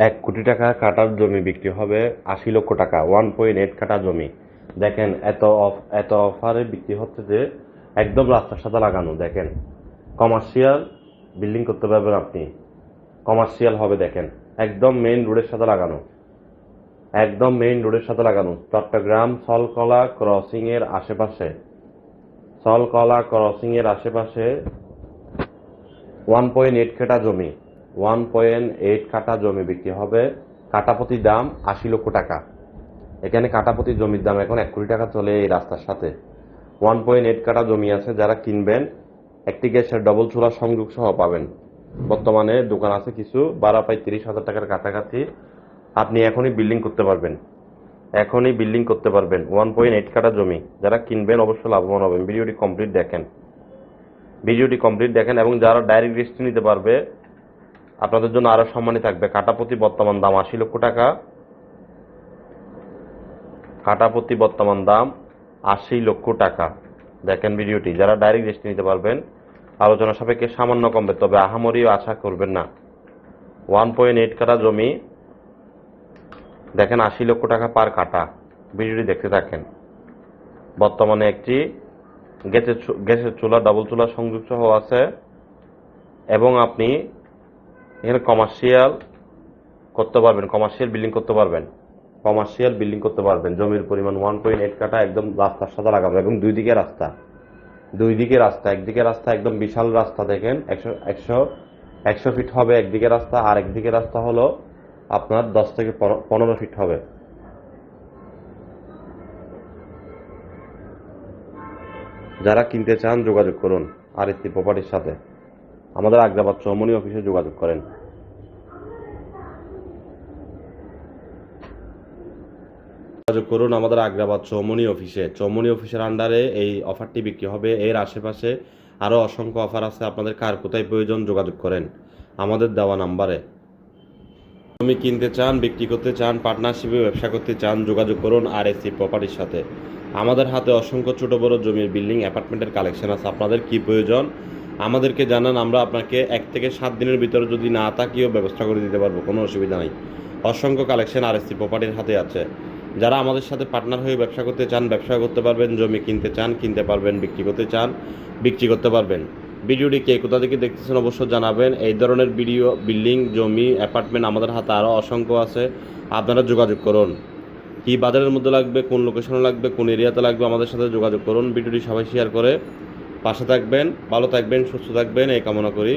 এক কোটি টাকা কাটার জমি বিক্রি হবে, আশি লক্ষ টাকা ওয়ান পয়েন্ট এইট কাটা জমি। দেখেন, এত অফ- এত অফারে বিক্রি হচ্ছে যে একদম রাস্তার সাথে লাগানো, দেখেন। কমার্শিয়াল বিল্ডিং করতে পারবেন আপনি। কমার্শিয়াল হবে, দেখেন। একদম মেইন রোডের সাথে লাগানো। একদম মেইন রোডের সাথে লাগানো। চট্টগ্রাম সলকলা ক্রসিং এর আশেপাশে। সলকলা ক্রসিং এর আশেপাশে ওয়ান পয়েন্ট এইট কাটা জমি। ওয়ান পয়েন্ট এইট কাটা জমি বিক্রি হবে। কাটাপতি দাম আশি লক্ষ টাকা। এখানে কাটাপতি জমির দাম এখন এক কোটি টাকা চলে এই রাস্তার সাথে। ওয়ান পয়েন্ট এইট কাটা জমি আছে, যারা কিনবেন, একটি গ্যাসের ডবল চুলা সংযোগ সহ পাবেন। বর্তমানে দোকান আছে কিছু, বারো প্রায় তিরিশ হাজার টাকার কাছাকাছি। আপনি এখনই বিল্ডিং করতে পারবেন। এখনই বিল্ডিং করতে পারবেন ওয়ান পয়েন্ট এইট কাটা জমি। যারা কিনবেন অবশ্যই লাভবান হবেন। ভিডিওটি কমপ্লিট দেখেন। ভিডিওটি কমপ্লিট দেখেন এবং যারা ডাইরেক্ট রেজিস্ট্রি নিতে পারবে আপনাদের জন্য আরও সম্মানী থাকবে। কাটাপতি বর্তমান দাম আশি লক্ষ টাকা। কাটাপতি বর্তমান দাম আশি লক্ষ টাকা। দেখেন ভিডিওটি, যারা ডাইরেক্ট রেস্ট নিতে পারবেন, আলোচনা সাপেক্ষে সামান্য কমবে তবে আহামরিও আশা করবেন না। ওয়ান পয়েন্ট এইট কাটা জমি, দেখেন আশি লক্ষ টাকা পার কাটা। ভিডিওটি দেখতে থাকেন। বর্তমানে একটি গ্যাসের গ্যাসের চুলা ডাবল চুলা সংযোগ সহ আছে। এবং আপনি এখানে কমার্শিয়াল করতে পারবেন কমার্শিয়াল বিল্ডিং করতে পারবেন কমার্শিয়াল বিল্ডিং করতে পারবেন, জমির পরিমাণ ওয়ান পয়েন্ট এইট কাটা একদম রাস্তার সাথে লাগাবো এবং দুই দিকে রাস্তা, দুই দিকে রাস্তা একদিকে রাস্তা একদম বিশাল রাস্তা দেখেন, একশো একশো একশো ফিট হবে একদিকে রাস্তা, আর একদিকে রাস্তা হলো আপনার দশ থেকে পনেরো- ফিট হবে। যারা কিনতে চান যোগাযোগ করুন আর একটি প্রপার্টির সাথে। আমাদের আগ্রাবাদ চৌমনি অফিসে যোগাযোগ করেন। যোগাযোগ করুন আমাদের আগ্রাবাদ চৌমনি অফিসে। চৌমনি অফিসের আন্ডারে এই অফারটি বিক্রি হবে। এর আশেপাশে আরও অসংখ্য অফার আছে। আপনাদের কার কোথায় প্রয়োজন যোগাযোগ করেন আমাদের দেওয়া নাম্বারে জমি কিনতে চান, বিক্রি করতে চান পার্টনারশিপে ব্যবসা করতে চান, যোগাযোগ করুন আর এসি প্রপার্টির সাথে। আমাদের হাতে অসংখ্য ছোট বড় জমির বিল্ডিং অ্যাপার্টমেন্টের কালেকশন আছে। আপনাদের কি প্রয়োজন? আমাদেরকে জানান, আমরা আপনাকে এক থেকে সাত দিনের ভিতরে যদি না থাকিও ব্যবস্থা করে দিতে পারব, কোনো অসুবিধা নেই। অসংখ্য কালেকশন আর এসি প্রপার্টির হাতে আছে। যারা আমাদের সাথে পার্টনার হয়ে ব্যবসা করতে চান, ব্যবসা করতে পারবেন, জমি কিনতে চান, কিনতে পারবেন, বিক্রি করতে চান, বিক্রি করতে পারবেন। ভিডিওটি কে কোথা থেকে দেখতেছেন অবশ্য জানাবেন। এই ধরনের ভিডিও, বিল্ডিং, জমি অ্যাপার্টমেন্ট আমাদের হাতে আরও অসংখ্য আছে। আপনারা যোগাযোগ করুন। কি বাজারের মধ্যে লাগবে, কোন লোকেশনে লাগবে, কোন এরিয়াতে লাগবে আমাদের সাথে যোগাযোগ করুন। ভিডিওটি সবাই শেয়ার করে পাশে থাকবেন ভালো থাকবেন সুস্থ থাকবেন এই কামনা করি।